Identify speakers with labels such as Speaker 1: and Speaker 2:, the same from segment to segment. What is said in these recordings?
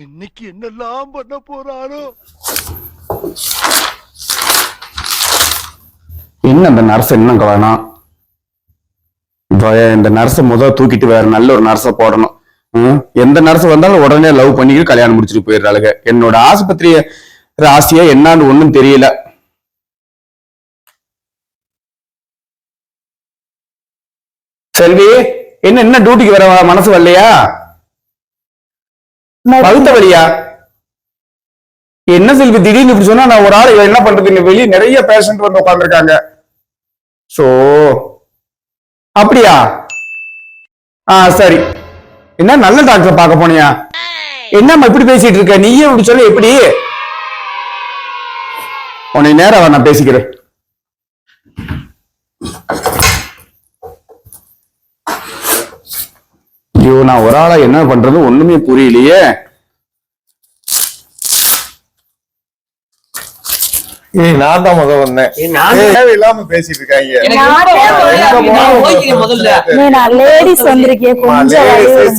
Speaker 1: இன்னைக்கு என்னெல்லாம் பண்ண போறாரோ
Speaker 2: என்ன அந்த நர்ஸ் என்ன வேணாம் இந்த நர்ஸை முத தூக்கிட்டு வேற நல்ல ஒரு நர்ஸை போடணும். ம், எந்த நர்ஸ் வந்தாலும் உடனே லவ் பண்ணிக்கிட்டு கல்யாணம் முடிச்சுட்டு போயிடுறாளுங்க என்னோட ஆஸ்பத்திரிய ராசியா என்னான்னு ஒண்ணும் தெரியல. செல்வி என்ன என்ன டியூட்டிக்கு வர மனசு வரலையா? வகுத்த வழியா? என்ன செல்வி திடீர்னு இப்படி சொன்னா நான் ஒரு ஆள் என்ன பண்றது? வெளியே நிறைய பேஷண்ட் வந்து உட்காந்துருக்காங்க சோ அப்படியா? ஆ சரி. என்ன நல்ல டாக்டர் பார்க்க போனியா? என்னம்மா இப்படி பேசிட்டு இருக்க? நீயே இப்படி சொல்ல எப்படி? உன்னை நேரம் நான் பேசிக்கிறேன் ஐயோ நான் ஒரு ஆளா என்ன பண்றது ஒண்ணுமே புரியலையே.
Speaker 3: ஏய் நான் தான் முத வந்தேன்.
Speaker 4: நான்
Speaker 3: தேவையில்லாம பேசிட்டு இருக்காங்க.
Speaker 5: நானே
Speaker 4: நான்
Speaker 5: நான்.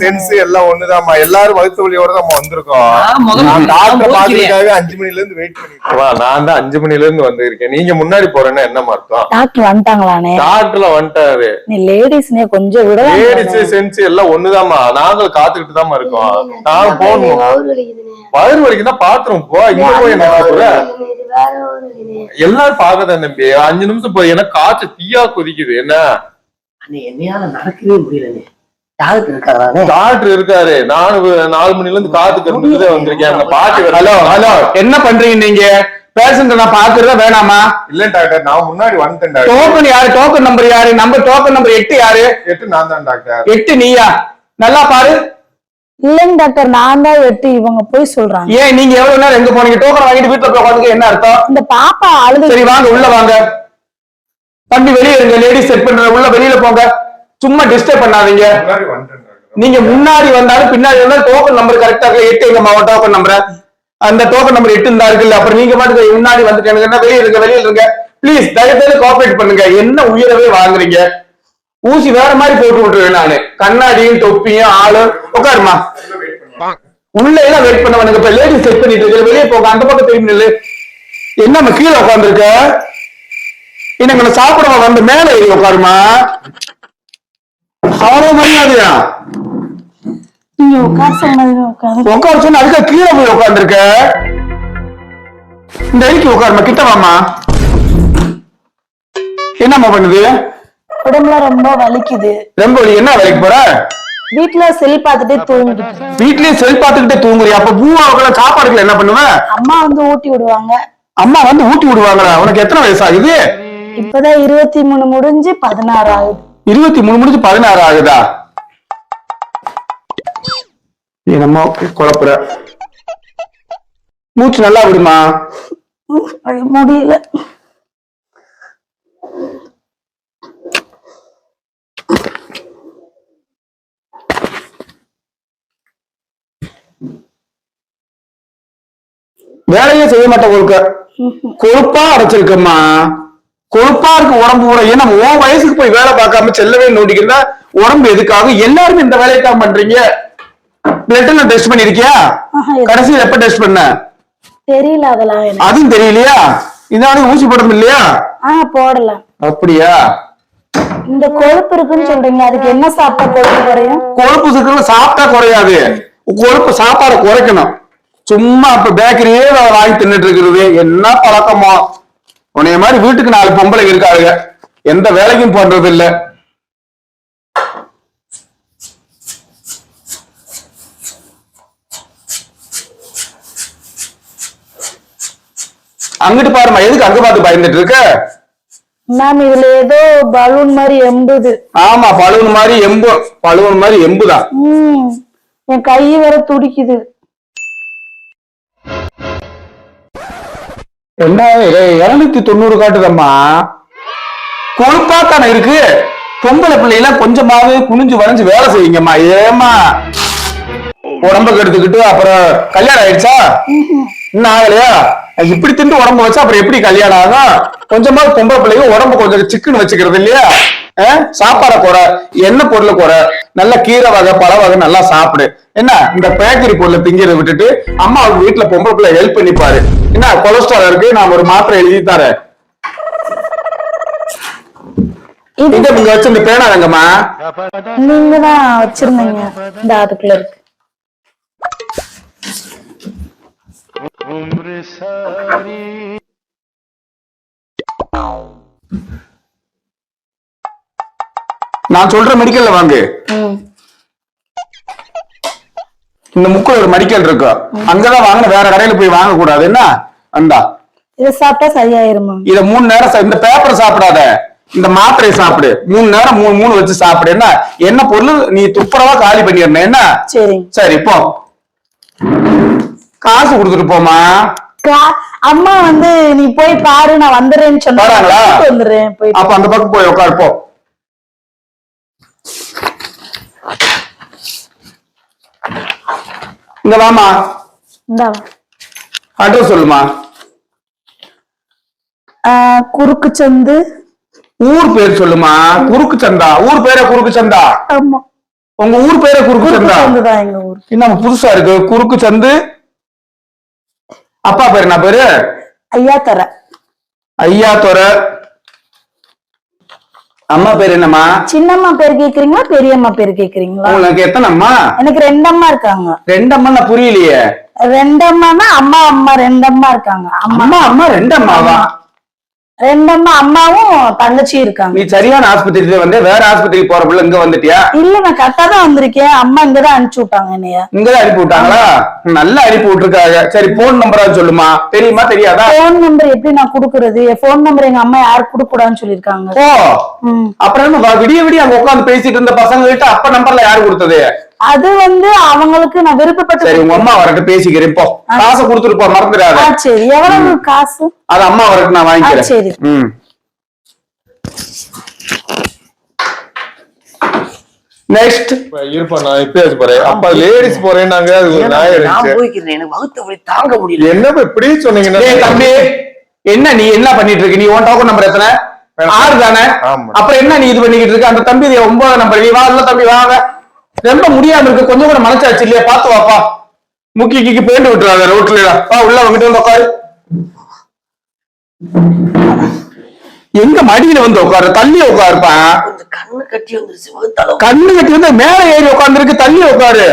Speaker 3: சென்ஸ் எல்லாம் ஒண்ணுதாம்மா. எல்லாரும் வகுத்து வழியோட தான் வந்திருக்கோம்.
Speaker 4: நான்
Speaker 3: நான்
Speaker 4: நான்
Speaker 3: டாக்டர். பாக்குறதுக்காக அஞ்சு மணில இருந்து வெயிட் பண்ணிட்டு நான் தான் அஞ்சு மணில இருந்து வந்திருக்கேன். நீங்க முன்னாடி போறேன்னா என்ன அர்த்தம்?
Speaker 5: டாக்டர் வந்துட்டாங்களானே.
Speaker 3: டாக்டர்ல வந்துட்டாரு.
Speaker 5: நீ லேடிஸ்னே கொஞ்சம் விட
Speaker 3: லேடிஸ் சென்ஸ் எல்லாம் ஒண்ணுதாம்மா. நாங்களும் காத்துக்கிட்டு தாம்மா இருக்கோம் நானும் போகணும். வயிறு வலிக்குன்னா பாத்ரூம் போ இங்க போய் என்ன எல்லாரும் பாக்கதான் தம்பி. அஞ்சு நிமிஷம் போய் ஏன்னா காய்ச்சல் தீயா கொதிக்குது என்ன?
Speaker 4: என்னையால நடக்கவே முடியலண்ணே. டாக்டர்
Speaker 3: இருக்காரு. நானும் நாலு மணில இருந்து காத்துக்கிறதுக்கு வந்திருக்கேன். பாட்டி வேற-
Speaker 2: ஹலோ ஹலோ. என்ன பண்றீங்க நீங்க? பேஷண்ட் நான் பாக்குறதா வேணாமா?
Speaker 3: இல்ல டாக்டர் நான் முன்னாடி வந்துட்டேன்
Speaker 2: டோக்கன் யாரு? டோக்கன் நம்பர் யாரு? நம்பர் டோக்கன் நம்பர் எட்டு யாரு?
Speaker 3: எட்டு நான் தான் டாக்டர்.
Speaker 2: எட்டு நீயா? நல்லா பாரு.
Speaker 5: இல்லைங்க டாக்டர் நான் தான் எட்டு இவங்க போய் சொல்றாங்க.
Speaker 2: ஏன் நீங்க எவ்வளவு நேரம் எங்க போனீங்க? டோக்கன் வாங்கிட்டு வீட்டுல போய் உட்காந்துக்க என்ன அர்த்தம்?
Speaker 5: இந்த பாப்பா அழுது.
Speaker 2: சரி வாங்க உள்ள வாங்க. தம்பி வெளியே இருங்க லேடிஸ் செட் பண்ற உள்ள வெளியில போங்க. சும்மா டிஸ்டர்ப் பண்ணாதீங்க. நீங்க முன்னாடி வந்தாலும் பின்னாடி வந்தாலும் டோக்கன் நம்பர் கரெக்டா இருக்கு? எட்டு எங்க மாவட்ட டோக்கன் நம்பர் அந்த டோக்கன் நம்பர் எட்டு இருந்தா இருக்குல்ல அப்புறம் நீங்க பாட்டுக்கு முன்னாடி வந்துட்டேன். வெளியே இருங்க வெளியில இருங்க. ப்ளீஸ் தயவு செய்து கோஆபரேட் பண்ணுங்க. என்ன உயிரவே வாங்குறீங்க? ஊசி வேற மாதிரி போட்டு விட்டுருவேன் நானு. கண்ணாடியும் தொப்பியும் ஆளு உட்காருமா உள்ள எல்லாம் வெயிட் பண்ண வேணுங்க இப்ப லேடி செட் பண்ணிட்டு இருக்கு வெளியே போங்க. அந்த பக்கம் திரும்பி நில்லு. என்னம்மா கீழே உட்காந்துருக்க நான் சாப்பிடவா வந்து மேல ஏறி உட்காருமா அவ்வளவு மரியாதையா?
Speaker 5: உட்கார
Speaker 2: சொன்ன அதுக்கு கீழே போய் உட்காந்துருக்க இந்த அடிக்கு உட்காருமா கிட்ட வாமா என்னம்மா பண்ணுது?
Speaker 5: உடம்புல ரொம்ப வலிக்குது.
Speaker 2: ரொம்ப வலி. என்ன வேலைக்கு போற?
Speaker 5: வீட்டுல செல் பார்த்துட்டே தூங்கிட்டு.
Speaker 2: வீட்லயே செல் பார்த்துக்கிட்டே தூங்குறியா? அப்ப பூவாவுக்குள்ள சாப்பாடுக்குள்ள என்ன பண்ணுவ?
Speaker 5: அம்மா வந்து ஊட்டி விடுவாங்க.
Speaker 2: அம்மா வந்து ஊட்டி விடுவாங்களா? உனக்கு எத்தனை வயசு ஆகுது
Speaker 5: இப்பதான் இருபத்தி மூணு முடிஞ்சு பதினாறு ஆகுது.
Speaker 2: இருபத்தி மூணு முடிஞ்சு பதினாறு ஆகுதா? என்னம்மா குழப்புற. மூச்சு நல்லா விடுமா
Speaker 5: முடியல.
Speaker 2: வேலையே செய்ய மாட்டேன் கொழுக்க. கொழுப்பா அடைச்சிருக்கம்மா. கொழுப்பா இருக்கு உடம்பு கூட. ஏன்னா உன் வயசுக்கு போய் வேலை பார்க்காம செல்லவே நோண்டிக்கிறதா? உடம்பு எதுக்காக? எல்லாருமே இந்த வேலையை தான் பண்றீங்க. பிளட் எல்லாம் டெஸ்ட் பண்ணிருக்கியா கடைசியில் எப்ப டெஸ்ட் பண்ண?
Speaker 5: தெரியல அதெல்லாம்
Speaker 2: அதுவும் தெரியலையா? இதானே ஊசி போடணும் இல்லையா?
Speaker 5: ஆஹ் போடலாம்.
Speaker 2: அப்படியா?
Speaker 5: இந்த கொழுப்பு இருக்குன்னு சொல்றீங்க. அதுக்கு என்ன சாப்பிட்டா கொழுப்பு குறையும்?
Speaker 2: கொழுப்பு சுக்கரம் சாப்பிட்டா குறையாது. கொழுப்பு சாப்பாடை குறைக்கணும். சும்மா இப்ப பேக்கரியே வாங்கி தின்னுட்டு இருக்கிறது. என்ன பழக்கமோ? உன்னைய மாதிரி வீட்டுக்கு நாலு பொம்பளைங்க இருக்காளுங்க எந்த வேலைக்கும் பண்றது இல்ல. அங்கிட்டு பாருமா எதுக்கு அங்க பார்த்து பயந்துட்டு இருக்க?
Speaker 5: மேம் இதுல ஏதோ பலூன் மாதிரி எம்புது.
Speaker 2: ஆமா பழுவன் மாதிரி எம்பு பழுவன் மாதிரி எம்புதான்.
Speaker 5: உம் என் கை வேற துடிக்குது.
Speaker 2: என்ன? இருநூத்தி தொண்ணூறு காட்டுதம்மா. கொழுப்பா தானே இருக்கு. பொம்பளை பிள்ளைகள கொஞ்சமாவது குனிஞ்சு வரைஞ்சு வேலை செய்யுங்கம்மா. ஏமா உடம்ப கெடுத்துக்கிட்டு அப்புறம் கல்யாணம் ஆயிடுச்சா? இன்னும் ஆகலையா? இப்படி திண்டு உடம்பு வச்சா அப்புறம் எப்படி கல்யாணம் ஆகும்? கொஞ்சமாவது பொம்பளை பிள்ளைங்க உடம்பு கொஞ்சம் சிக்கன் வச்சுக்கிறது இல்லையா? சாப்பாட குறை என்ன பொருள் குறை நல்ல கீரை வகை பழ வகை நல்லா சாப்பிடு. என்ன? இந்த பேக்கரி பொருளை திங்கிறத விட்டுட்டு அம்மா அவங்க வீட்டுல பொம்பளை பிள்ளை ஹெல்ப் பண்ணிப்பாரு. என்ன? கொலஸ்ட்ரால் இருக்கு நான் ஒரு மாத்திரை எழுதி தரேன். இங்க நீங்க வச்சிருந்த பேனா எங்கம்மா?
Speaker 5: நீங்க தான் வச்சிருந்தீங்க. இந்த அதுக்குள்ள இருக்கு.
Speaker 1: உம்ரு சாரி.
Speaker 2: நான் சொல்ற மெடிக்கல்ல வாங்கு. இந்த முக்கில் ஒரு மெடிக்கல் இருக்கு? அங்கதான் வாங்கணும் வேற கடையில போய் வாங்க கூடாது என்ன? அந்தா.
Speaker 5: இதை சாப்பிட்டா சரியாயிருமா?
Speaker 2: இத மூணு நேரம் இந்த பேப்பரை சாப்பிடாத. இந்த மாத்திரையை சாப்பிடு. மூணு நேரம் மூணு மூணு வச்சு சாப்பிடு. என்ன? என்ன பொருள்? நீ துப்புரவா காலி பண்ணிடணும். என்ன?
Speaker 5: சரிங்க
Speaker 2: சரி போ. காசு கொடுத்துட்டு போமா
Speaker 5: கா- அம்மா வந்து நீ போய் பாரு நான் வந்துடுறேன்னு சொன்னா
Speaker 2: வராங்களா?
Speaker 5: கூட்டிட்டு வந்துடுறேன் போய்.
Speaker 2: அப்ப அந்த பக்கம் போய் உட்காரு இங்க வாமா அட்ரஸ் சொல்லுமா
Speaker 5: குறுக்கு சந்து
Speaker 2: ஊர் பேர் சொல்லுமா குறுக்கு சந்தா ஊர் பேரே குறுக்கு சந்தா உங்க ஊர் பேரே குறுக்கு சந்தா என்ன புதுசா இருக்கு? குறுக்கு சந்து அப்பா பேரு என்ன பேரு?
Speaker 5: ஐயா தர.
Speaker 2: ஐயா துறை அம்மா பேரு என்னம்மா?
Speaker 5: சின்னம்மா பேர் கேக்குறீங்களா பெரியம்மா பேர் கேக்குறீங்களா?
Speaker 2: உங்களுக்கு எத்தனை அம்மா?
Speaker 5: எனக்கு ரெண்டு அம்மா இருக்காங்க.
Speaker 2: ரெண்டு அம்மா நான் புரியலையே.
Speaker 5: ரெண்டு அம்மானா அம்மா அம்மா ரெண்டு அம்மா இருக்காங்க. அம்மா
Speaker 2: அம்மா ரெண்டு அம்மாவா?
Speaker 5: ரெண்டு அம்மா அம்மாவும் தங்கச்சியும் இருக்காங்க.
Speaker 2: நீ சரியான ஆஸ்பத்திரியில வந்து வேற ஆஸ்பத்திரிக்கு போற பிள்ளை இங்க வந்துட்டியா?
Speaker 5: இல்ல நான் கரெக்டா தான் வந்திருக்கேன். அம்மா இங்கதான் அனுப்பிச்சு விட்டாங்க என்னைய.
Speaker 2: இங்கதான் அனுப்பி விட்டாங்களா? நல்லா அனுப்பி விட்டுருக்காங்க. சரி போன் நம்பரா சொல்லுமா? தெரியுமா தெரியாதா?
Speaker 5: போன் நம்பர் எப்படி நான் குடுக்குறது? போன் நம்பர் எங்க அம்மா யாரும் குடுக்க கூடாதுன்னு சொல்லிருக்காங்க
Speaker 2: ஓ. அப்புறம் விடிய விடிய அங்க உட்காந்து பேசிட்டு இருந்த பசங்க கிட்ட அப்ப நம்பர்ல யாரு கொடுத்தது?
Speaker 5: அது வந்து அவங்களுக்கு நான் விருப்பப்பட்டு
Speaker 2: சரி உங்க அம்மா வரட்டு பேசிக்கிறேன். போ. காசை கொடுத்துட்டு போ மறந்துடாத.
Speaker 5: சரி. எவ்வளவு காசு?
Speaker 2: அது அம்மா வரட்டு நான்
Speaker 5: சரி.
Speaker 2: வாங்கிக்கிறேன் ம் நெக்ஸ்ட்
Speaker 3: இருப்பா நான் இப்பயாச்சு போறேன். அப்ப லேடிஸ் போறேன்னாங்க அது ஒரு
Speaker 4: நான்
Speaker 3: இருந்துச்சு
Speaker 4: போய்க்கிறேன். எனக்கு வகுத்த வலி தாங்க முடியல.
Speaker 3: என்ன இப்படி சொன்னீங்கன்னா
Speaker 2: டேய் தம்பி என்ன நீ என்ன பண்ணிட்டு இருக்க? நீ உன் டோக்கன் நம்பர் எத்தனை? ஆறு தானே. அப்புறம் என்ன நீ இது பண்ணிக்கிட்டு இருக்க? அந்த தம்பி இது ஒன்பதாம் நம்பர் நீ வா இல்ல தம்பி வாங்க ரொம்ப முடியாம இருக்கு. கொஞ்சம் கூட மனசாச்சு இல்லையா? பாத்து வாப்பா. முக்கி கிக்கி பேண்டு விட்டுறாங்க ரோட்ல வா உள்ள வந்துட்டு வந்து உட்காரு எங்க மடியில வந்து உட்காரு தள்ளி உட்காருப்பா
Speaker 4: கொஞ்சம் கண்ணு கட்டி வந்துருச்சு.
Speaker 2: கண்ணு கட்டி வந்து மேல ஏறி உட்கார்ந்துருக்கு தள்ளி உட்காரு.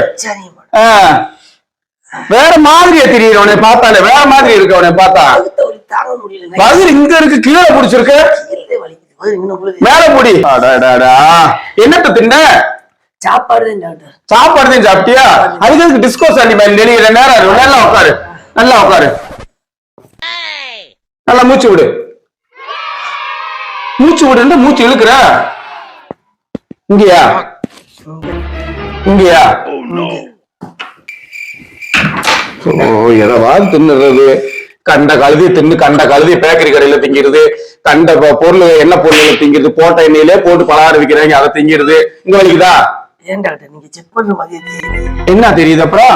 Speaker 2: வேற மாதிரியா தெரியுது உன்னை பார்த்தாலே. வேற மாதிரி இருக்கு உன்னை பார்த்தா. வயிறு இங்க இருக்கு கீழே பிடிச்சிருக்கு. மேல முடி. என்னத்த தின்ன?
Speaker 4: சாப்பாடு
Speaker 2: சாப்பாடு தான் சாப்பிட்டியா அதுக்கு டிஸ்கோஸ் அண்ணி மாதிரி நெளிகிற நேரம். நல்லா உட்காரு. நல்லா உட்காரு. நல்லா மூச்சு விடு. மூச்சு விடு மூச்சு இழுக்கிற? இங்கயா? இங்கயா? ஓ எதவாது தின்னுறது? கண்ட கழுதி தின்னு கண்ட கழுதி பேக்கரி கடையில திங்கிறது. கண்ட பொருள் என்ன பொருள் திங்கிறது? போட்ட எண்ணெயிலே போட்டு பலகாரம் விக்கிறாங்க அதை திங்கிறது. இங்க வலிக்குதா
Speaker 4: ஏன் நீங்க செக் பண்ற மாதிரியே
Speaker 2: என்ன தெரியுது அப்புறம்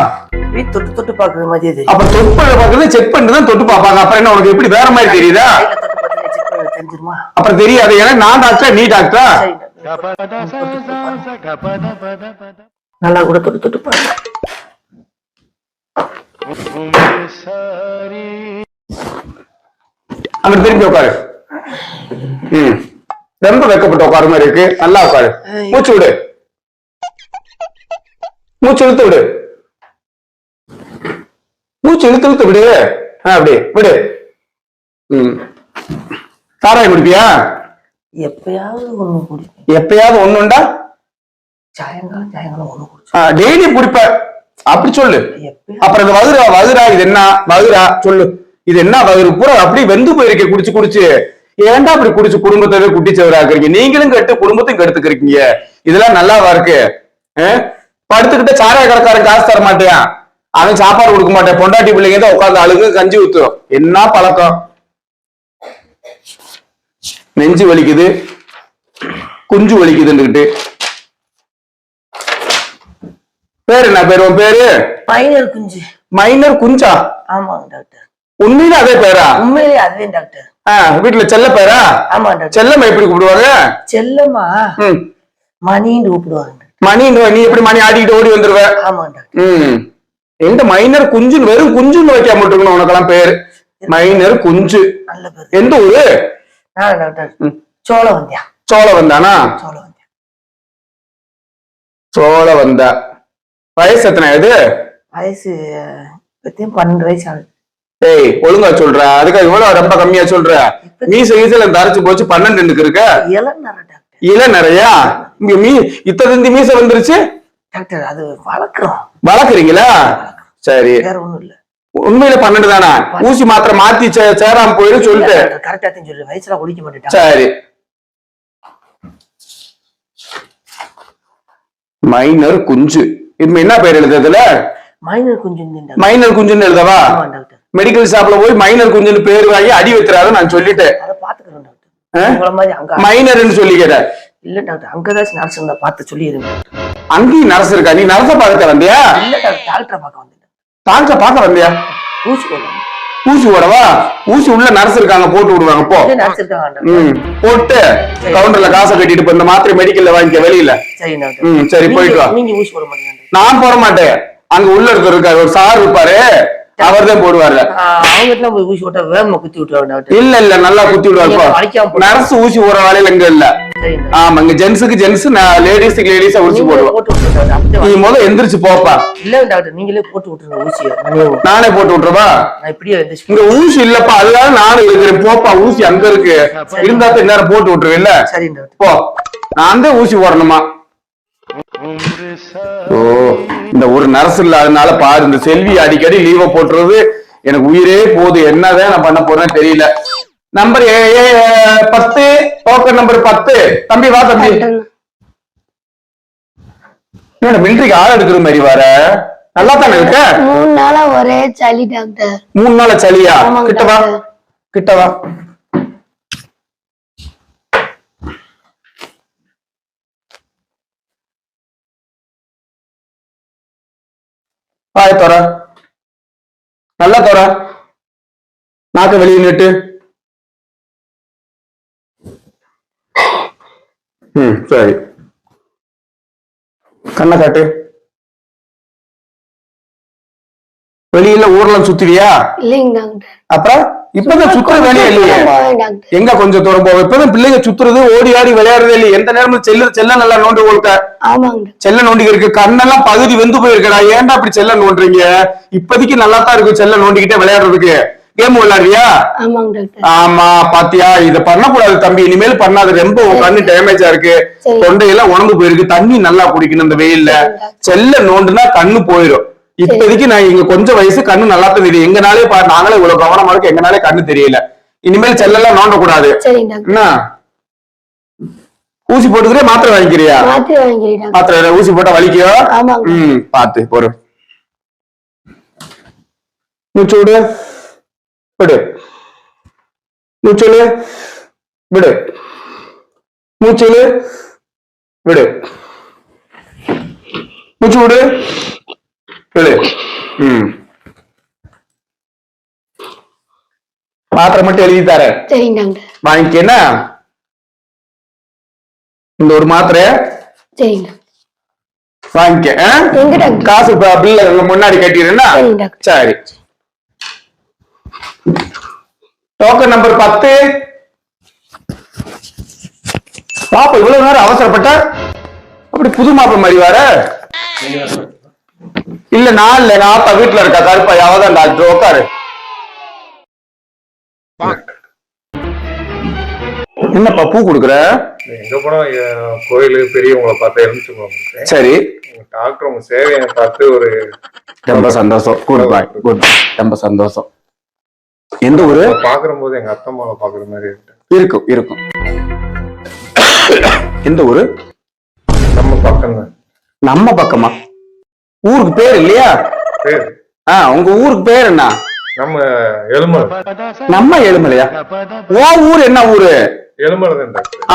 Speaker 4: போய் தொட்டு தொட்டு பாக்குற மாதிரியே தெரியுது
Speaker 2: அப்ப தொட்டு பண்ண பாக்குறது செக் பண்ணிட்டு தான் தொட்டு பாப்பாங்க அப்புறம் என்ன உனக்கு எப்படி வேற மாதிரி தெரியுதா?
Speaker 4: தெரிஞ்சிருமா?
Speaker 2: அப்புறம் தெரியாது. ஏன்னா நான் டாக்டர் நீ டாக்டர்
Speaker 4: நல்லா கூட தொட்டு தொட்டு பாருங்க
Speaker 2: அங்க திரும்பி உட்காரு. ம். ரொம்ப வெக்கப்பட்டு உட்கார மாதிரி இருக்கு. நல்லா உட்காரு. மூச்சு விடு. மூச்சு இழுத்து விடு. மூச்சு இழுத்து இழுத்து விடு அப்படி விடு. ம். சாராயம் குடிப்பியா?
Speaker 4: எப்பயாவது ஒண்ணு குடிப்பேன்.
Speaker 2: எப்பயாவது ஒண்ணுண்டா
Speaker 4: சாயங்காலம் சாயங்காலம் ஒண்ணு குடிச்சோம்
Speaker 2: டெய்லி குடிப்ப. அப்படி சொல்லு. அப்புறம் இந்த வகுரா வகுரா இது என்ன? வகுரா சொல்லு. இது என்ன வகுறு? பூரா அப்படி வெந்து போயிருக்கே குடிச்சு குடிச்சு. ஏன்டா அப்படி குடிச்சு குடும்பத்தவே குட்டிச்சவராக்குறீங்க நீங்களும் கெட்டு குடும்பத்தையும் கெடுத்துக்கிறீங்க. இதெல்லாம் நல்லாவா இருக்கு? படுத்துக்கிட்டு சாராய கடைக்காரன் காசு தர மாட்டேன் அவன் சாப்பாடு கொடுக்க மாட்டேன். பொண்டாட்டி பிள்ளைங்க தான் உட்காந்து அழுகு கஞ்சி ஊத்தும். என்ன பழக்கம்? நெஞ்சு வலிக்குது. குஞ்சு வலிக்குதுன்னுகிட்டு பேரு என்ன பேரு? உன் பேரு?
Speaker 4: மைனர் குஞ்சு.
Speaker 2: மைனர் குஞ்சா?
Speaker 4: ஆமாங்க டாக்டர்.
Speaker 2: உண்மையில அதே பேரா?
Speaker 4: உண்மையிலேயே அதுவே டாக்டர்.
Speaker 2: ஆ, வீட்டுல செல்ல பேரா?
Speaker 4: ஆமா டாக்டர்.
Speaker 2: செல்லம்மா எப்படி கூப்பிடுவாங்க?
Speaker 4: செல்லம்மா. மணின்னு கூப்பிடுவாங்க.
Speaker 2: மணி நீ எப்படி மணி ஆடிக்கிட்டு ஓடி வந்துருவ
Speaker 4: ஆமா டாக்டர்
Speaker 2: ம். எந்த மைனர் குஞ்சுன்னு வெறும் குஞ்சுன்னு வைக்காம இருக்கணும் உனக்கெல்லாம் பேரு. மைனர் குஞ்சு. எந்த ஊரு.
Speaker 4: சோழ வந்தியா
Speaker 2: சோழ வந்தானா
Speaker 4: சோழ
Speaker 2: வந்தா வயசு எத்தனை இது?
Speaker 4: வயசு பன்னெண்டு வயசு ஆகுது.
Speaker 2: ஏய் ஒழுங்கா சொல்ற. அதுக்கு இவ்வளவு ரொம்ப கம்மியா சொல்ற. மீச ஈசல தரைச்சு போச்சு பன்னெண்டுக்கு இருக்க? இல நிறையா? இங்க மீ இத்தனை மீச வந்துருச்சு?
Speaker 4: டாக்டர் அது வளர்க்குறோம்.
Speaker 2: வளர்க்குறீங்களா? சரி.
Speaker 4: வேற ஒண்ணும் இல்ல.
Speaker 2: உண்மையில பன்னெண்டு தானா? ஊசி மாத்திரை மாத்தி சேராம போயிரு சொல்லிட்டு.
Speaker 4: கரெக்டா சொல்லு வயசுல குடிக்க மாட்டேன்
Speaker 2: சரி. மைனர் குஞ்சு. இப்ப என்ன பேர் எழுதுறதுல
Speaker 4: மைனர் டாக்டர்
Speaker 2: மைனர் குஞ்சுன்னு எழுதவா? மெடிக்கல் ஷாப்ல போய் மைனர் குஞ்சுன்னு பேர் வாங்கி அடி வைக்கிறாரு நான் சொல்லிட்டேன். மைனர்னு சொல்லிக்கிறேன்
Speaker 4: இல்ல டாக்டர் அங்கதான் நர்ஸ் இருந்தா பார்த்து சொல்லிடுங்க
Speaker 2: அங்கேயும் நர்ஸ் இருக்கா? நீ நர்ஸ பார்க்க வந்தியா?
Speaker 4: இல்ல டாக்டர் டாக்டரை பார்க்க வந்துட்டேன்
Speaker 2: டாக்டர் பார்க்க வந்தியா?
Speaker 4: ஊசி போடலாம்
Speaker 2: ஊசி போடவா? ஊசி உள்ள நர்ஸ் இருக்காங்க போட்டு விடுவாங்க போ. போட்டு கவுண்டர்ல காசை கட்டிட்டு இப்ப இந்த மாத்திரை மெடிக்கல்ல வாங்கிக்க வெளியில.
Speaker 4: சரி
Speaker 2: போயிட்டு வா. நான் போட மாட்டேன். அங்க உள்ள ஒருத்தர் இருக்காரு ஒரு சார் இருப்பாரு. அவர்தான் போடுவாரு
Speaker 4: அவங்க போய் ஊசி விட்டா வேம குத்தி விட்டுருவாங்க
Speaker 2: இல்ல இல்ல நல்லா குத்தி விடுவாரு நர்ஸ் ஊசி போற வேலையில இங்க இல்ல. ஆமா இங்க ஜென்ஸுக்கு ஜென்ஸ் லேடிஸுக்கு லேடிஸ் ஊசி போடுவோம். நீ முதல்ல எந்திரிச்சு போப்பா.
Speaker 4: இல்ல டாக்டர் நீங்களே போட்டு விட்டுருங்க ஊசி நானே
Speaker 2: போட்டு
Speaker 4: விட்டுருவா இப்படியே
Speaker 2: இங்க ஊசி இல்லப்பா அதுதான் நானும் இருக்கிறேன் போப்பா ஊசி அங்க இருக்கு. இருந்தா தான் போட்டு விட்டுருவேன்
Speaker 4: இல்ல? சரி
Speaker 2: போ. நான் தான் ஊசி போடணுமா? ஓ இந்த ஒரு நர்ஸ் இல்லாதனால பாரு இந்த செல்வி அடிக்கடி லீவ போட்டுறது எனக்கு உயிரே போகுது. என்னதான் நான் பண்ண போறேன்னு தெரியல. நம்பர் பத்து டோக்கன் நம்பர் பத்து. தம்பி வா தம்பி. என்ன மிலிட்டரிக்கு ஆள் எடுக்கிற மாதிரி வர? நல்லா தானே இருக்க?
Speaker 5: மூணு நாளா ஒரே சளி டாக்டர்.
Speaker 2: மூணு நாள் சளியா? கிட்ட வா. கிட்ட வா. வாய் தோற. நல்லா தோற. நாக்க வெளியே நிட்டு. ம் சரி. கண்ணை காட்டு. வெளியில ஊர்லாம் சுத்துவியா?
Speaker 5: இல்லைங்க
Speaker 2: அப்புறம்? இப்பதான் சுத்துற வேலையே இல்லையே. எங்க கொஞ்சம் தூரம் போவோம் இப்பதான் பிள்ளைங்க சுத்துறது ஓடி ஆடி விளையாடுறது இல்லையே. எந்த நேரமும் செல்ல செல்ல நல்லா நோண்டு கொடுக்க செல்ல நோண்டிக்கு இருக்கு. கண்ணெல்லாம் பகுதி வெந்து போயிருக்கடா. ஏன்டா அப்படி செல்ல நோண்டுறீங்க இப்போதைக்கு நல்லா தான் இருக்கு செல்ல நோண்டிக்கிட்டே விளையாடுறதுக்கு. கேம் விளையாடுறியா? ஆமா பாத்தியா? இத பண்ணக்கூடாது தம்பி. இனிமேல் பண்ணாது. ரொம்ப உன் கண்ணு டேமேஜா இருக்கு. தொண்டையெல்லாம் உணர்ந்து போயிருக்கு. தண்ணி நல்லா குடிக்கணும் இந்த வெயில்ல. செல்ல நோண்டுனா கண்ணு போயிடும் இப்போதைக்கு நான் இங்க கொஞ்சம் வயசு கண்ணு நல்லா தான் தெரியும் எங்கனாலே பா நாங்களே இவ்வளவு கவனமா இருக்கு எங்கனாலே கண்ணு தெரியல. இனிமேல் செல்லெல்லாம் நோண்ட கூடாது என்ன? ஊசி போட்டுக்கிறியா மாத்திரை வாங்கிக்கிறியா?
Speaker 5: மாத்திரை
Speaker 2: ஊசி போட்டா வலிக்கோ ம் பாத்து பொறு மூச்சு விடு விடு. மூச்சு விடு விடு. மூச்சு விடு விடு. மூச்சு விடு விடு ம். மாத்திரை மட்டும் எழுதி தரேன்.
Speaker 5: சரிங்க
Speaker 2: வாங்கிக்கன்னா இந்த ஒரு மாத்திரை
Speaker 5: சரிங்க
Speaker 2: வாங்கிக்க காசு பில்ல முன்னாடி கட்டிடுறேன்னா சரி. டோக்கன் நம்பர் பத்து. பாப்பா இவ்வளவு நேரம் அவசரப்பட்ட? அப்படி புது மாப்பிள மாதிரி வர? இல்ல நான் இல்ல நான் ஆத்தா வீட்டுல இருக்கா? கருப்பா யாவதான் டாக்டர் உட்காரு என்னப்பா பூ கொடுக்குற?
Speaker 3: எங்க போனா கோயிலு பெரியவங்களை பார்த்தா எலுமிச்சு
Speaker 2: சரி.
Speaker 3: டாக்டர் உங்க சேவையை பார்த்து ஒரு
Speaker 2: ரொம்ப சந்தோஷம். குட் பாய் குட் ரொம்ப சந்தோஷம். எந்த ஊரு?
Speaker 3: பாக்குற போது எங்க அத்தை அம்மாவை பாக்குற மாதிரி இருக்கு.
Speaker 2: இருக்கும் இருக்கும். எந்த ஊரு?
Speaker 3: நம்ம பக்கம்
Speaker 2: நம்ம பக்கமா? ஊருக்கு பேர் இல்லையா? ஆ உங்க ஊருக்கு பேர் என்ன?
Speaker 3: நம்ம எலுமலை
Speaker 2: நம்ம ஏழுமலையா ஓ ஊர் என்ன ஊரு?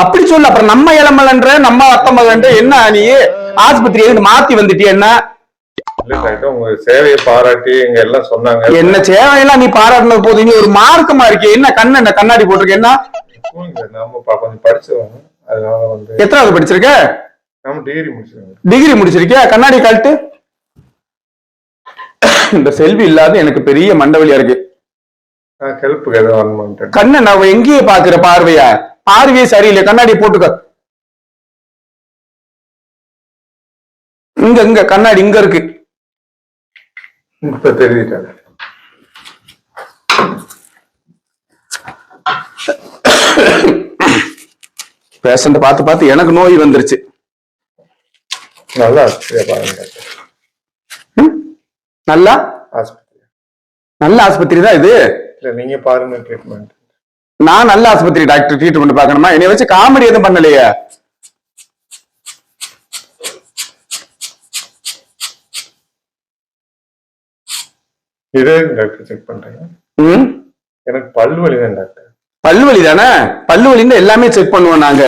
Speaker 2: அப்படி சொல்லு அப்புறம் நம்ம ஏழுமலைன்ற நம்ம அத்தமகன்ற என்ன நீ? ஆஸ்பத்திரி எதுக்கு மாத்தி வந்துட்டிய என்ன?
Speaker 3: சேவையை பாராட்டி எங்க எல்லாம் சொன்னாங்க.
Speaker 2: என்ன சேவையெல்லாம் நீ பாராட்டினது போது நீ ஒரு மார்க்கமா இருக்கே. என்ன கண்ணு என்ன கண்ணாடி போட்டிருக்க? என்ன?
Speaker 3: கொஞ்சம் படிச்சவங்க அதனால வந்து
Speaker 2: எத்தனாவது படிச்சிருக்க?
Speaker 3: டிகிரி முடிச்சிருக்கோம்
Speaker 2: டிகிரி முடிச்சிருக்கியா? கண்ணாடி கழட்டு? இந்த செல்வி இல்லாத எனக்கு பெரிய மண்டவலியா இருக்கு. கண்ணை நான் எங்கேயே பாக்குற பார்வையா? பார்வையே சரியில்லை கண்ணாடி போட்டுக்க. இங்க இங்க கண்ணாடி இங்க இருக்கு.
Speaker 3: இப்ப தெரிஞ்சுட்டாங்க
Speaker 2: பேஷண்ட் பார்த்து பார்த்து எனக்கு நோய் வந்துருச்சு.
Speaker 3: நல்லா பாருங்க?
Speaker 2: நல்லா
Speaker 3: ஆஸ்பத்திரி.
Speaker 2: நல்ல ஆஸ்பத்திரி தான் இது?
Speaker 3: இல்ல நீங்க பாருங்க ட்ரீட்மெண்ட்
Speaker 2: நான் நல்ல ஆஸ்பத்திரி டாக்டர் ட்ரீட்மெண்ட் பார்க்கணுமா? என்னை வச்சு காமெடி எதுவும் பண்ணலையே.
Speaker 3: இதே டாக்டர் செக் பண்றேங்க?
Speaker 2: ம்?
Speaker 3: எனக்கு பல் வலி தான் டாக்டர்
Speaker 2: பல்லு வலி தானே? பல்லு வலின்னு எல்லாமே செக் பண்ணுவோம் நாங்க.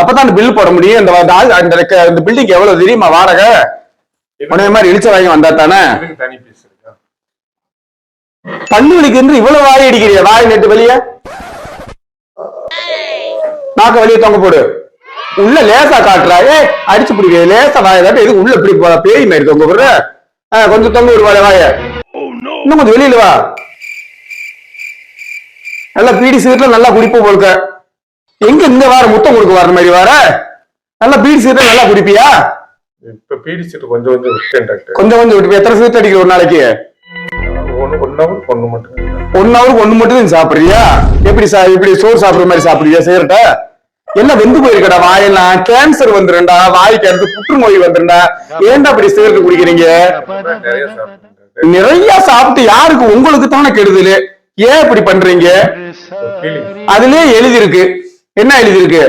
Speaker 2: அப்பதான் அந்த பில் போட முடியும். இந்த அந்த பில்டிங் எவ்வளவு தெரியுமா வாடகை? உடனே மாதிரி இழிச்ச வாங்கி வந்தா தானே? பல்லு வலிக்கு என்று இவ்வளவு வாய் அடிக்கிறிய வாய் நெட்டு வெளிய. நாக்க வெளிய தொங்க போடு. உள்ள லேசா காட்டுறா. ஏ அடிச்சு பிடிக்க லேசா வாய காட்டு. எதுக்கு உள்ள இப்படி போ- பேய் மாதிரி தொங்க போடுற? கொஞ்சம் தொங்க விடு வாய இன்னும் கொஞ்சம் வெளியில வா. நல்லா பீடி சீட்ல நல்லா குடிப்போம் போடுக்க எங்க இந்த வார முத்தம் கொடுக்க வர மாதிரி வர? நல்லா பீடி சீட்ல நல்லா குடிப்பியா?
Speaker 3: இப்ப பீடிச்சிட்டு கொஞ்சம் கொஞ்சம் விட்டேன் டாக்டர்
Speaker 2: கொஞ்சம் கொஞ்சம் விட்டு எத்தனை சீட் அடிக்கிற ஒரு நாளைக்கு?
Speaker 3: ஒண்ணு ஒன் ஹவர் ஒண்ணு மட்டும்.
Speaker 2: ஒன் ஹவருக்கு ஒண்ணு மட்டும் தான் சாப்பிடுறியா? எப்படி சா இப்படி சோறு சாப்பிடுற மாதிரி சாப்பிடுறியா செய்யறட்ட எல்லாம் வெந்து போயிருக்கடா வாயெல்லாம்? கேன்சர் வந்துருண்டா வாய்க்கு அடுத்து புற்றுநோய் வந்துருண்டா ஏன்டா அப்படி சிகரெட் குடிக்கிறீங்க?
Speaker 3: நிறைய
Speaker 2: சாப்பிட்டு யாருக்கு? உங்களுக்கு தானே கெடுதல். ஏன் இப்படி பண்றீங்க? அதுலயே எழுதி இருக்கு என்ன எழுதி இருக்கு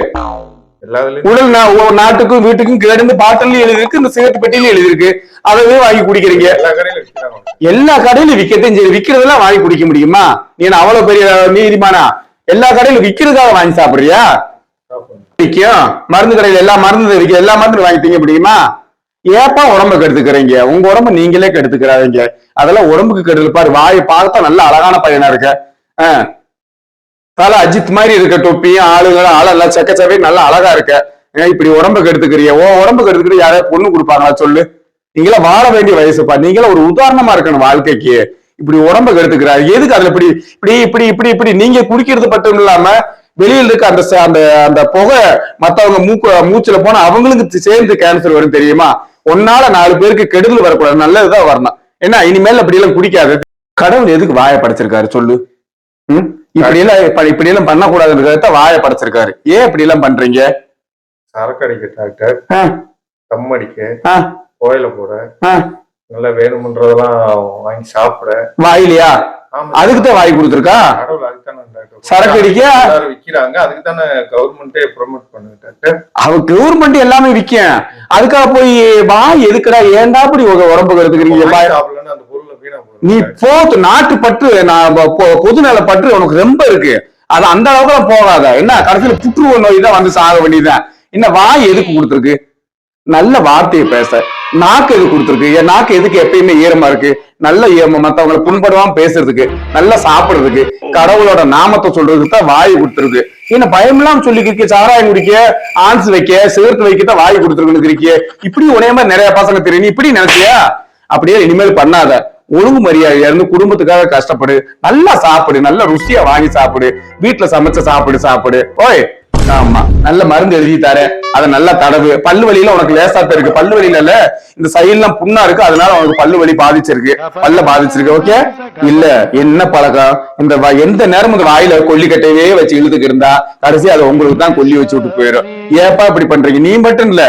Speaker 2: உடல் ஒவ்வொரு நாட்டுக்கும் வீட்டுக்கும் கேடுன்னு பாட்டிலும் எழுதி இருக்கு இந்த சிகரெட் பெட்டியிலும் எழுதி இருக்கு அதவே வாங்கி குடிக்கிறீங்க.
Speaker 3: எல்லா கடையிலும்
Speaker 2: விக்கத்தையும் சரி விக்கிறதெல்லாம் வாங்கி குடிக்க முடியுமா? நீ அவ்வளவு பெரிய நீதிமானா? எல்லா கடையிலும் விக்கிறதுக்காக வாங்கி சாப்பிடுறியா. விக்கும் மருந்து கடையில எல்லா மருந்து விற்க எல்லா மருந்து வாங்கி திங்க முடியுமா? ஏப்பா உடம்ப கெடுத்துக்கிறீங்க? உங்க உடம்ப நீங்களே கெடுத்துக்கிறாதீங்க. அதெல்லாம் உடம்புக்கு கெடுதல். பாரு வாயை பார்த்தா நல்ல அழகான பையனா இருக்க. தலை அஜித் மாதிரி இருக்க டொப்பியும் ஆளுங்களும் ஆளெல்லாம் செக்கச்சவே நல்லா அழகா இருக்க. ஏன் இப்படி உடம்புக்கு கெடுத்துக்கிறிய ஓ உடம்பு கெடுத்துக்கிட்டு யாராவது பொண்ணு கொடுப்பாங்களா சொல்லு. நீங்களா வாழ வேண்டிய வயசுப்பா. நீங்களா ஒரு உதாரணமா இருக்கணும் வாழ்க்கைக்கு. இப்படி உடம்ப கெடுத்துக்கிறாரு. எதுக்கு அதுல இப்படி இப்படி இப்படி இப்படி இப்படி? நீங்க குடிக்கிறது மட்டும் இல்லாம வெளியில் இருக்க அந்த ச- அந்த அந்த புகை மத்தவங்க மூக்கு மூச்சுல போனா அவங்களுக்கு சேர்ந்து கேன்சர் வரும் தெரியுமா? ஒன்னால நாலு பேருக்கு கெடுதல் வரக்கூடாது. நல்லதுதான் வரணும். ஏன்னா இனிமேல் அப்படி எல்லாம் குடிக்காது. கடவுள் எதுக்கு வாயை படைச்சிருக்காரு சொல்லு? ம்? இப்படி எல்லாம் இப்ப- இப்படி எல்லாம் பண்ணக்கூடாதுன்றத வாயை படைச்சிருக்காரு. ஏன் இப்படி எல்லாம் பண்றீங்க?
Speaker 3: சரக்கு அடிக்க டாக்டர் தம் அடிக்க கோயில போட. நல்லா வேணும்ன்றதெல்லாம் வாங்கி சாப்பிட.
Speaker 2: வாயிலையா?
Speaker 3: ஆமா
Speaker 2: அதுக்குதான் வாய் கொடுத்துருக்கா? சரக்கு அடிக்க?
Speaker 3: விக்கிறாங்க. அதுக்கு தானே கவர்மெண்டே ப்ரொமோட் பண்ணுது டாக்டர்
Speaker 2: அவ கவர்மெண்ட் எல்லாமே விக்கும். அதுக்காக போய் வாய் எதுக்குடா ஏன்டா இப்படி உங்க உடம்பு நீ போத்து நாட்டு பற்று நான் பொ- பொ- பொதுநல பற்று உனக்கு ரொம்ப இருக்கு. அது அந்த அளவுக்கு போகாத. என்ன கடைசியில புற்றுநோய் நோய் தான் வந்து சாக வேண்டியதுதான். என்ன வாய் எதுக்கு கொடுத்துருக்கு? நல்ல வார்த்தையை பேச. நாக்கு எதுக்கு கொடுத்துருக்கு? என் நாக்கு எதுக்கு எப்பயுமே ஈரமா இருக்கு? நல்ல ஈரமா மத்தவங்களை புண்படுவாம பேசுறதுக்கு நல்லா சாப்பிடுறதுக்கு கடவுளோட நாமத்தை சொல்றதுக்கு தான் வாய் கொடுத்துருக்கு. என்ன பயமில்லாம சொல்லிக்கிறீங்க சாராயம் குடிக்க ஆன்ஸ் வைக்க சேர்த்து வைக்க தான் வாய் கொடுத்துருக்குன்னு இருக்கீங்க இப்படி உனைய மாதிரி நிறைய பசங்க தெரியும் நீ இப்படி நினைச்சியா? அப்படியே இனிமேல் பண்ணாத. ஒழுங்கு மரியாதையா இருந்து குடும்பத்துக்காக கஷ்டப்படு நல்லா சாப்பிடு நல்ல ருசியா வாங்கி சாப்பிடு வீட்டுல சமைச்ச சாப்பிடு சாப்பிடு. ஓய் ஆமா நல்ல மருந்து எழுதி தரேன். அதை நல்லா தடவு. பல்லு வலியில உனக்கு லேசா இருக்கு. பல்லு வலியில இல்ல இந்த சைடுலாம் புண்ணா இருக்கு. அதனால உனக்கு பல்லு வலி பாதிச்சிருக்கு. பல்ல பாதிச்சிருக்கு ஓகே இல்ல என்ன பழக்கம்? இந்த எந்த நேரமும் இந்த வாயில கொல்லிக்கட்டையே வச்சு இழுத்துக்கு இருந்தா கடைசி அதை உங்களுக்கு தான் கொல்லி வச்சு விட்டு போயிடும் ஏப்பா இப்படி பண்றீங்க? நீ மட்டும் இல்ல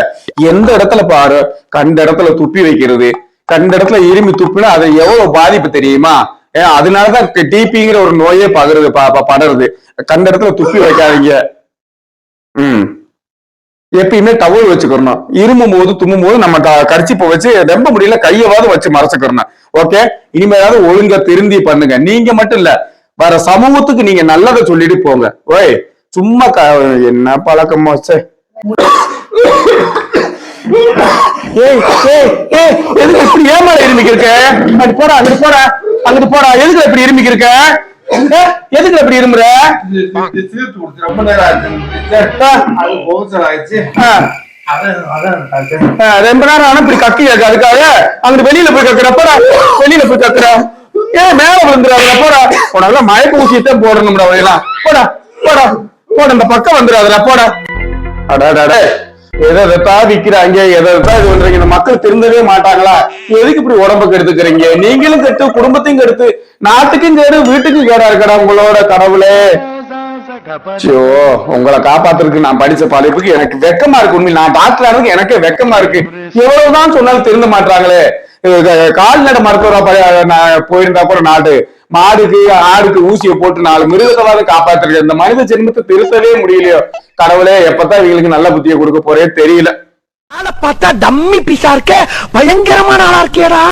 Speaker 2: எந்த இடத்துல பாரு கண்ட இடத்துல துப்பி வைக்கிறது. கண்ட இடத்துல இருமி துப்புனா அது எவ்வளவு பாதிப்பு தெரியுமா? ஏன் அதனாலதான் டிபிங்கிற ஒரு நோயே பகருது படருது. கண்ட இடத்துல துப்பி வைக்காதீங்க. ம். எப்பயுமே டவல் வச்சுக்கிறணும் இருமும் போது தும்மும் போது நம்ம கரிச்சிப்பை வச்சு ரொம்ப முடியல கையவாது வச்சு மறைச்சுக்கிறணும் ஓகே? இனிமேலாவது ஒழுங்கா திருந்தி பண்ணுங்க. நீங்க மட்டும் இல்ல வர சமூகத்துக்கு நீங்க நல்லதை சொல்லிட்டு போங்க. ஓய் சும்மா க- என்ன பழக்கமா சே ஏய் ஏய் ஏய் எதுக்கு இப்படி ஏமாற இருமிக்க இருக்க? அங்கிட்டு போடா அங்கிட்டு போடா அங்கிட்டு போடா. எதுக்கு இப்படி இருமிக்க இருக்க? ஏ, எதுக்கு இப்படி இருமுற?
Speaker 3: ரொம்ப நேரம் ஆச்சு.
Speaker 2: ரொம்ப நேரம் ஆனா இப்படி கக்கி அதுக்காக அங்கிட்டு வெளியில போய் கக்குற. போடா வெளியில போய் கக்குற. ஏன் மேல விழுந்துடாத போடா. உனக்கு மயக்க ஊசியத்தான் போடணும்டா அவையெல்லாம் போடா போடா போட. இந்த பக்கம் வந்துடாதடா போடா. அடாடாடே. எதை எதா விக்கிறாங்க எதை எதா இது பண்றீங்க? இந்த மக்கள் திருந்தவே மாட்டாங்களா? எதுக்கு இப்படி உடம்பு கெடுத்துக்கிறீங்க? நீங்களும் கெட்டு குடும்பத்தையும் கெடுத்து நாட்டுக்கும் கேடு வீட்டுக்கும் கேடா இருக்கடா உங்களோட கடவுளே. உங்களை காப்பாத்துறதுக்கு நான் படிச்ச படிப்புக்கு எனக்கு வெக்கமா இருக்கு. உண்மையில் நான் டாக்டர் ஆனதுக்கு எனக்கே வெக்கமா இருக்கு. எவ்வளவுதான் சொன்னாலும் திருந்த மாட்டாங்களே. கால்நடை மருத்துவரா நான் போயிருந்தா கூட நாடு மாடுக்கு ஆடுக்கு ஊசியை போட்டு நாலு மிருகத்தவாத காப்பாத்திருக்கேன் இந்த மனித ஜென்மத்தை திருத்தவே முடியலையோ? கடவுளே எப்பதான் இவங்களுக்கு நல்ல புத்தியை கொடுக்க போறே தெரியல.
Speaker 6: பார்த்தா டம்மி பீஸா இருக்க. பயங்கரமான ஆளா இருக்கேடா.